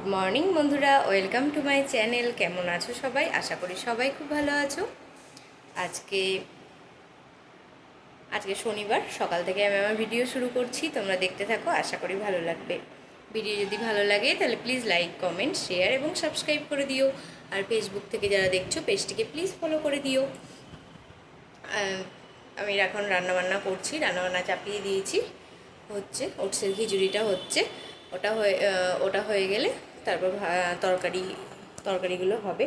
Good morning বন্ধুরা, welcome to my channel. কেমন আছো সবাই? আশা করি সবাই খুব ভালো আছো। আজকে আজকে শনিবার, সকাল থেকে আমি আমার ভিডিও শুরু করছি, তোমরা দেখতে থাকো, আশা করি ভালো লাগবে। ভিডিও যদি ভালো লাগে, তাহলে প্লিজ লাইক কমেন্ট শেয়ার এবং সাবস্ক্রাইব করে দিও। আর ফেসবুক থেকে যারা দেখছ, পেজটিকে প্লিজ ফলো করে দিও। আমি এখন রান্নাবান্না করছি, রান্নাবান্না চাপিয়ে দিয়েছি। হচ্ছে, ওটসের খিচুড়িটা হচ্ছে। ওটা হয়ে ওটা হয়ে গেলে তারপর তরকারি, তরকারিগুলো হবে।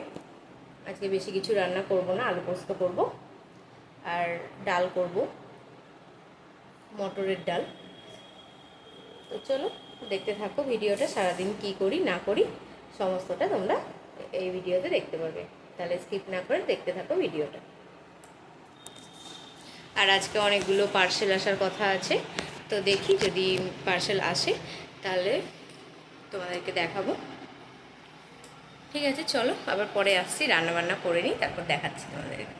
আজকে বেশি কিছু রান্না করব না, আলু পোস্ত করব। আর ডাল করব, মটরের ডাল। তো চলো, দেখতে থাকো ভিডিওটা, সারাদিন কি করি, না করি, সমস্তটা তোমরা এই ভিডিওতে দেখতে পারবে তাহলে স্কিপ না করে দেখতে থাকো ভিডিওটা। আর আজকে অনেকগুলো পার্সেল আসার কথা আছে। তো দেখি যদি পার্সেল আসে, তাহলে তোমাদেরকে দেখাবো। ঠিক আছে, চলো, আবার পরে আসছি, রান্নাবান্না করে নিই, তারপর দেখাচ্ছি তোমাদেরকে।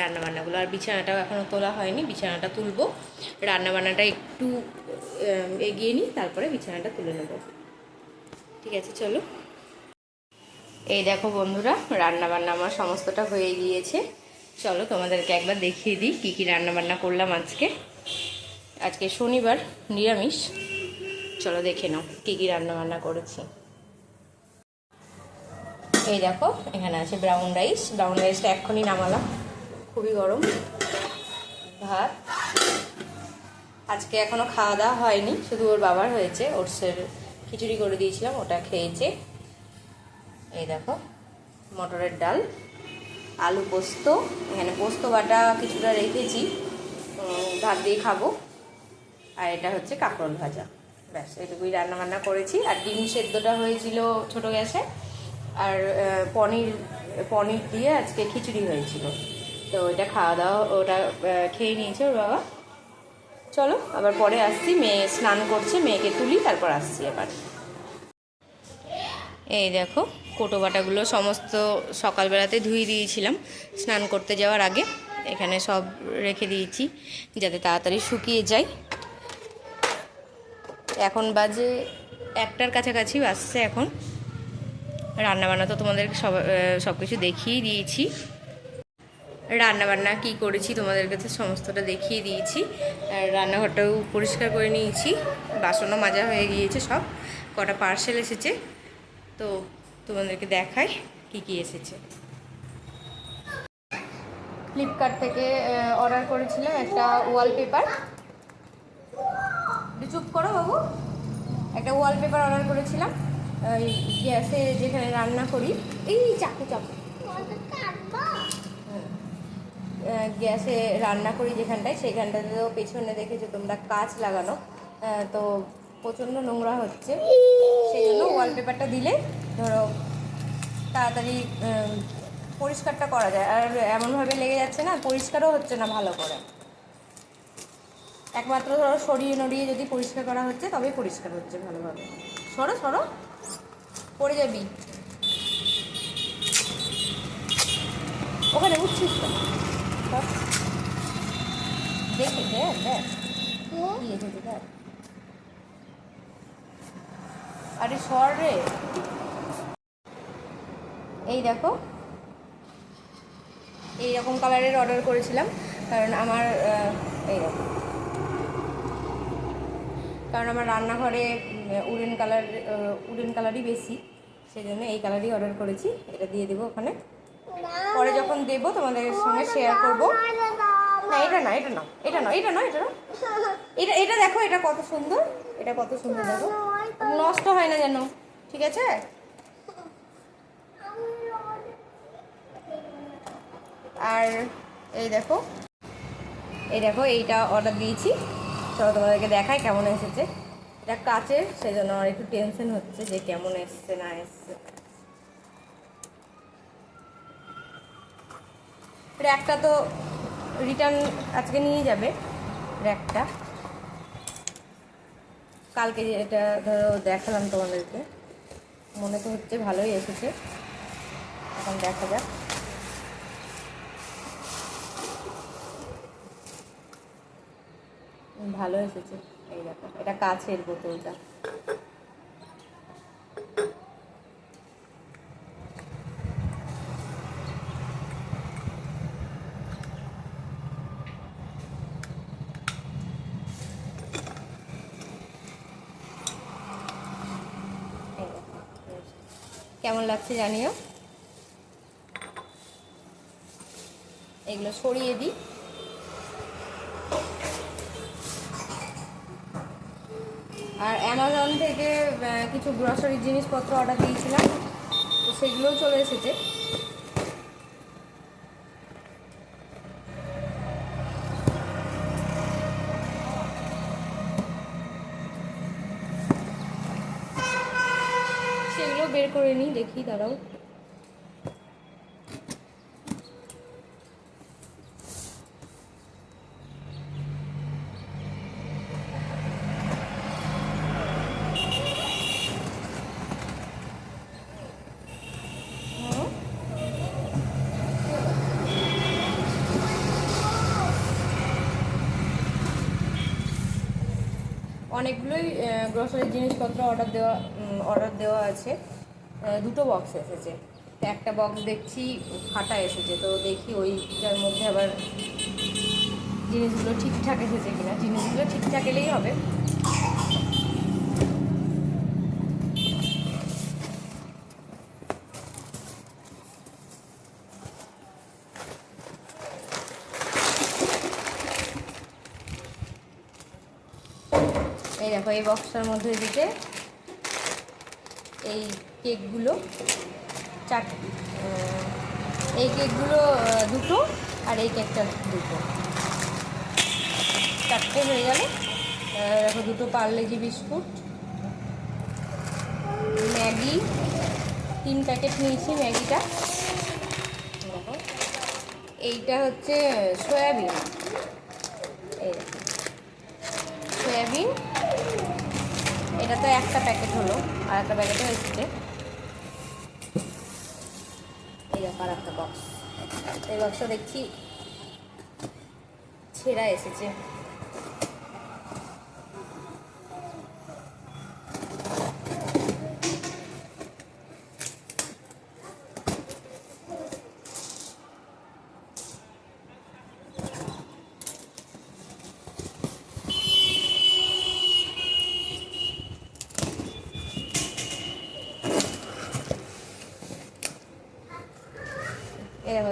রান্নাবান্নাগুলো, আর বিছানাটাও এখনও তোলা হয়নি, বিছানাটা তুলবো। রান্নাবান্নাটা একটু এগিয়ে নিই, তারপরে বিছানাটা তুলে নেব। ঠিক আছে, চলো। এই দেখো বন্ধুরা, রান্নাবান্না আমার সমস্তটা হয়ে গিয়েছে। চলো, তোমাদেরকে একবার দেখিয়ে দিই, কী কী রান্নাবান্না করলাম আজকে। আজকে শনিবার, নিরামিষ। চলো দেখে নাও কী কী রান্নাবান্না করেছি। এই দেখো, এখানে আছে ব্রাউন রাইস ব্রাউন রাইসটা এক্ষুনি নামালাম। খুবই গরম। ভাত। আজকে এখনও খাওয়া দাওয়া হয়নি, শুধু ওর বাবার হয়েছে। ওটসের খিচুড়ি করে দিয়েছিলাম, ওটা খেয়েছে। এই দেখো, মটরের ডাল, আলু পোস্ত। এখানে পোস্ত বাটা কিছুটা রেখেছি। ভাত দিয়ে খাব। আর এটা হচ্ছে কাঁকরোল ভাজা। ব্যাস, এটুকুই রান্না বান্না করেছি। আর ডিম সেদ্ধটা হয়েছিল ছোট গ্যাসে। আর পনির পনির দিয়ে আজকে খিচুড়ি হয়েছিল। তো ওইটা খাওয়া দাওয়া, ওটা খেয়ে নিয়েছে ওর বাবা। চলো, আবার পরে আসছি। মেয়ে স্নান করছে, মেয়েকে তুলি, তারপর আসছি আবার। এই দেখো, কোটো বাটাগুলো সমস্ত সকালবেলাতে ধুয়ে দিয়েছিলাম। স্নান করতে যাওয়ার আগে এখানে সব রেখে দিয়েছি, যাতে তাড়াতাড়ি শুকিয়ে যায়। এখন বাজে একটার কাছাকাছি আসছে এখন। রান্নাবান্না তো তোমাদের সব সব কিছু দেখিয়ে দিয়েছি। রান্নাবান্না কি করেছি তোমাদের কাছে সমস্তটা দেখিয়ে দিয়েছি। রান্নাঘরটাও পরিষ্কার করে নিয়েছি। বাসনও মাজা হয়ে গিয়েছে সব। কটা পার্সেল এসেছে। তো তোমাদেরকে দেখাই কি কি এসেছে। ফ্লিপকার্ট থেকে অর্ডার করেছিলাম একটা ওয়ালপেপার একটু চুপ করো বাবু। একটা ওয়ালপেপার অর্ডার করেছিলাম, ওই গ্যাসে যেখানে রান্না করি, এই চাকু চাকু। গ্যাসে রান্না করি যেখানটায় সেখানটাতেও পেছনে দেখেছ তোমরা কাঁচ লাগানো। তো প্রচণ্ড নোংরা হচ্ছে। সেই জন্য ওয়ালপেপারটা দিলে ধরো তাড়াতাড়ি পরিষ্কারটা করা যায়। আর এমনভাবে লেগে যাচ্ছে না, পরিষ্কারও হচ্ছে না ভালো করে। একমাত্র ধরো সরিয়ে নড়িয়ে যদি পরিষ্কার করা হচ্ছে তবেই পরিষ্কার হচ্ছে ভালোভাবে। সরো সরো। পড়ে যাবি। ওখানে উঠছিস তো। দেখে দেখ দেখ। কি এসেছে দেখ। আরে সর রে। এই দেখো। এই রকম কালারের অর্ডার করেছিলাম কারণ আমার এই কারণ আমার রান্নাঘরে উডেন কালার উডেন কালারই বেশি সেই জন্য এই কালারই অর্ডার করেছি। এটা দিয়ে দেবো ওখানে। পরে যখন দেবো, তোমাদের সঙ্গে শেয়ার করব। না, এটা না এটা না এটা না এটা না এটা না। এটা এটা দেখো, এটা কত সুন্দর, এটা কত সুন্দর দেখো। নষ্ট হয় না যেন, ঠিক আছে? আর এই দেখো এই দেখো, এইটা অর্ডার দিয়েছি। চলো তোমাদেরকে দেখাই কেমন এসেছে। এটা কাচের সেই জন্য আমার একটু টেনশন হচ্ছে যে কেমন এসছে, না এসছে। র্যাকটা তো রিটার্ন আজকে নিয়ে যাবে র্যাকটা কালকে এটা ধরো দেখালাম তোমাদেরকে। মনে তো হচ্ছে ভালোই এসেছে। এখন দেখা যাক। ভালো এসেছে। এই দেখো এটা কাছের বোতলটা। কেমন লাগছে জানিও? এগুলো সরিয়ে দিই। আর অ্যামাজন থেকে কিছু গ্রসারি জিনিসপত্র অর্ডার দিয়েছিলাম। তো সেগুলোও চলে এসেছে। সেগুলো বের করে নিই, দেখি, দাঁড়াও। অনেকগুলোই গ্রসারি জিনিসপত্র অর্ডার দেওয়া অর্ডার দেওয়া আছে। দুটো বক্স এসেছে। একটা বক্স দেখছি ফাটা এসেছে। তো দেখি ওইটার মধ্যে আবার জিনিসগুলো ঠিকঠাক এসেছে কিনা। জিনিসগুলো ঠিকঠাক এলেই হবে। এই বক্সটার মধ্যে দিতে এই কেকগুলো চার এই কেকগুলো দুটো আর এই কেকটা দুটো। চারটে হয়ে গেল। দেখো দুটো পার্লেজি বিস্কুট, ম্যাগি, তিন প্যাকেট নিয়েছি ম্যাগিটা। এইটা হচ্ছে সয়াবিন এই দেখো সয়াবিন এটা তো একটা প্যাকেট হলো, আর একটা প্যাকেটে এসছে এই আর একটা বক্স এই বক্সটা দেখছি, ছেঁড়া এসেছে।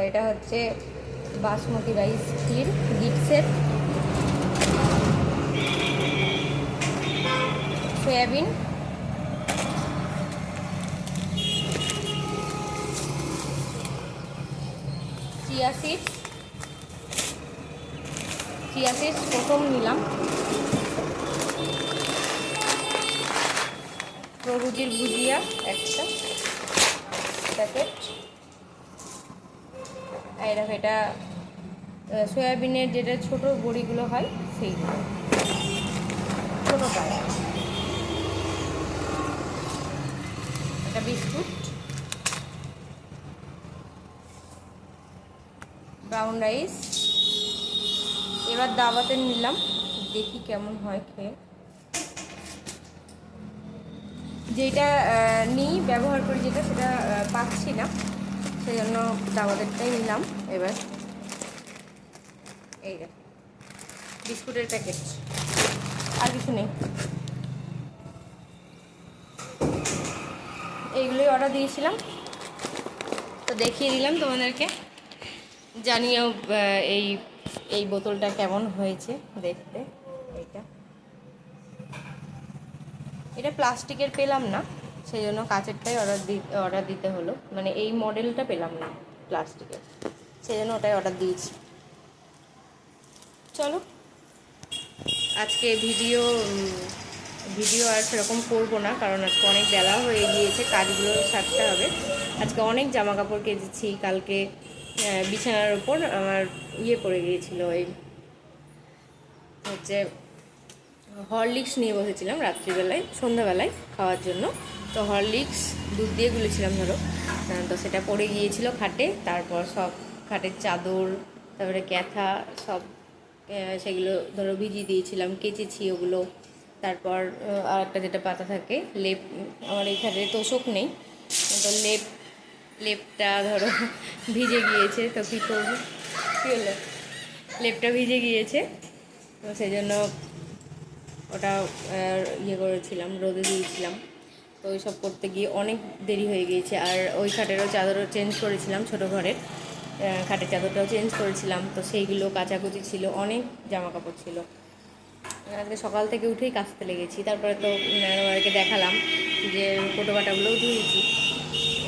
এটা হচ্ছে বাসমতি রাইস ক্ষীর গিটসের সয়াবিন। প্রথম নিলাম। প্রভুজির ভুজিয়া একটা। প্যাকেট আর এটা সয়াবিনের যেটা ছোট বড়িগুলো হয়, সেইগুলো। ছোটোটা এটা বিস্কুট। Brown rice. এবার দাবাতে নিলাম, দেখি কেমন হয় খেয়ে। যেটা নিই, ব্যবহার করি যেটা, সেটা পাচ্ছি না। সেই জন্য দাবাতেরটাই নিলাম এবার। এই বিস্কুটের প্যাকেট। আর কিছু নেই। এইগুলোই অর্ডার দিয়েছিলাম। তো দেখিয়ে দিলাম তোমাদেরকে। জানিও এই এই বোতলটা কেমন হয়েছে দেখতে। এইটা। এটা প্লাস্টিকের পেলাম না। সেই জন্য কাঁচেরটাই অর্ডার দি অর্ডার দিতে হলো। মানে এই মডেলটা পেলাম না প্লাস্টিকের সেই জন্য ওটাই অর্ডার দিয়েছি। চলো। আজকে ভিডিও ভিডিও আর সেরকম করব না, কারণ আজকে অনেক বেলা হয়ে গিয়েছে, কাজগুলো সারতে হবে। আজকে অনেক জামা কাপড় কেজেছি কালকে বিছানার ওপর আমার ইয়ে পড়ে গিয়েছিল ওই হচ্ছে হরলিক্স নিয়ে বসেছিলাম রাত্রিবেলায়, সন্ধ্যাবেলায় খাওয়ার জন্য। তো হরলিক্স দুধ দিয়ে গুলেছিলাম, ধরো। তো সেটা পড়ে গিয়েছিল খাটে, তারপর সব খাটের চাদর, তারপরে ক্যাথা, সব সেগুলো ধরো ভিজিয়ে দিয়েছিলাম, কেচেছি ওগুলো। তারপর আর একটা যেটা পাতা থাকে, লেপ, আমার এইখানে তোষক নেই, তো লেপ, লেপটা ধরো ভিজে গিয়েছে, তো কী করব? কী হলো? লেপটা ভিজে গিয়েছে, তো সেই জন্য ওটা ইয়ে করেছিলাম, রোদে দিয়েছিলাম। তো ওইসব করতে গিয়ে অনেক দেরি হয়ে গিয়েছে। আর ওই খাটেরও চাদরও চেঞ্জ করেছিলাম ছোটো ঘরের। খাটের চাদরটাও চেঞ্জ করেছিলাম। তো সেইগুলো কাচাকুচি ছিল, অনেক জামা কাপড় ছিল আজকে সকাল থেকে উঠেই কাচতে লেগেছি। তারপরে তো আমাদেরকে দেখালাম যে কোটো বাটাগুলোও ধুয়েছি।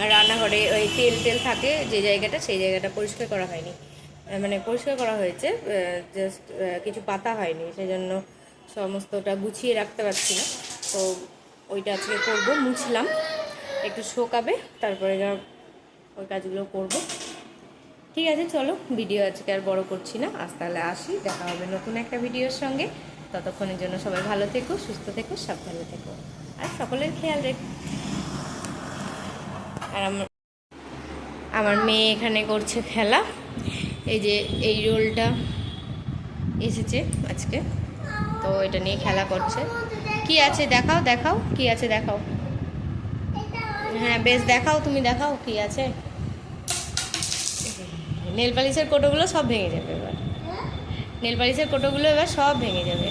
আর রান্নাঘরে ওই তেল তেল থাকে যে জায়গাটা, সেই জায়গাটা পরিষ্কার করা হয়নি। মানে পরিষ্কার করা হয়েছে জাস্ট কিছু পাতা হয়নি। সেই জন্য সমস্তটা গুছিয়ে রাখতে পারছি না। তো ওইটা আজকে করব, মুছলাম। একটু শোকাবে, তারপরে ওই কাজগুলো করব। ঠিক আছে, চলো, ভিডিও আজকে আর বড় করছি না। আজ তাহলে আসি, দেখা হবে নতুন একটা ভিডিওর সঙ্গে। ততক্ষণের জন্য সবাই ভালো থেকো, সুস্থ থেকো, সাবধানে থেকো। আর সকলের খেয়াল রেখো আর আমার আমার মেয়ে এখানে করছে খেলা। এই যে এই রোলটা এসেছে আজকে। তো এটা নিয়ে খেলা করছে। কি আছে দেখাও দেখাও, কি আছে দেখাও। হ্যাঁ বেশ দেখাও, তুমি দেখাও কি আছে। নেল পালিশের কোটোগুলো সব ভেঙে যাবে এবার। নেল পালিশের কোটোগুলো এবার সব ভেঙে যাবে।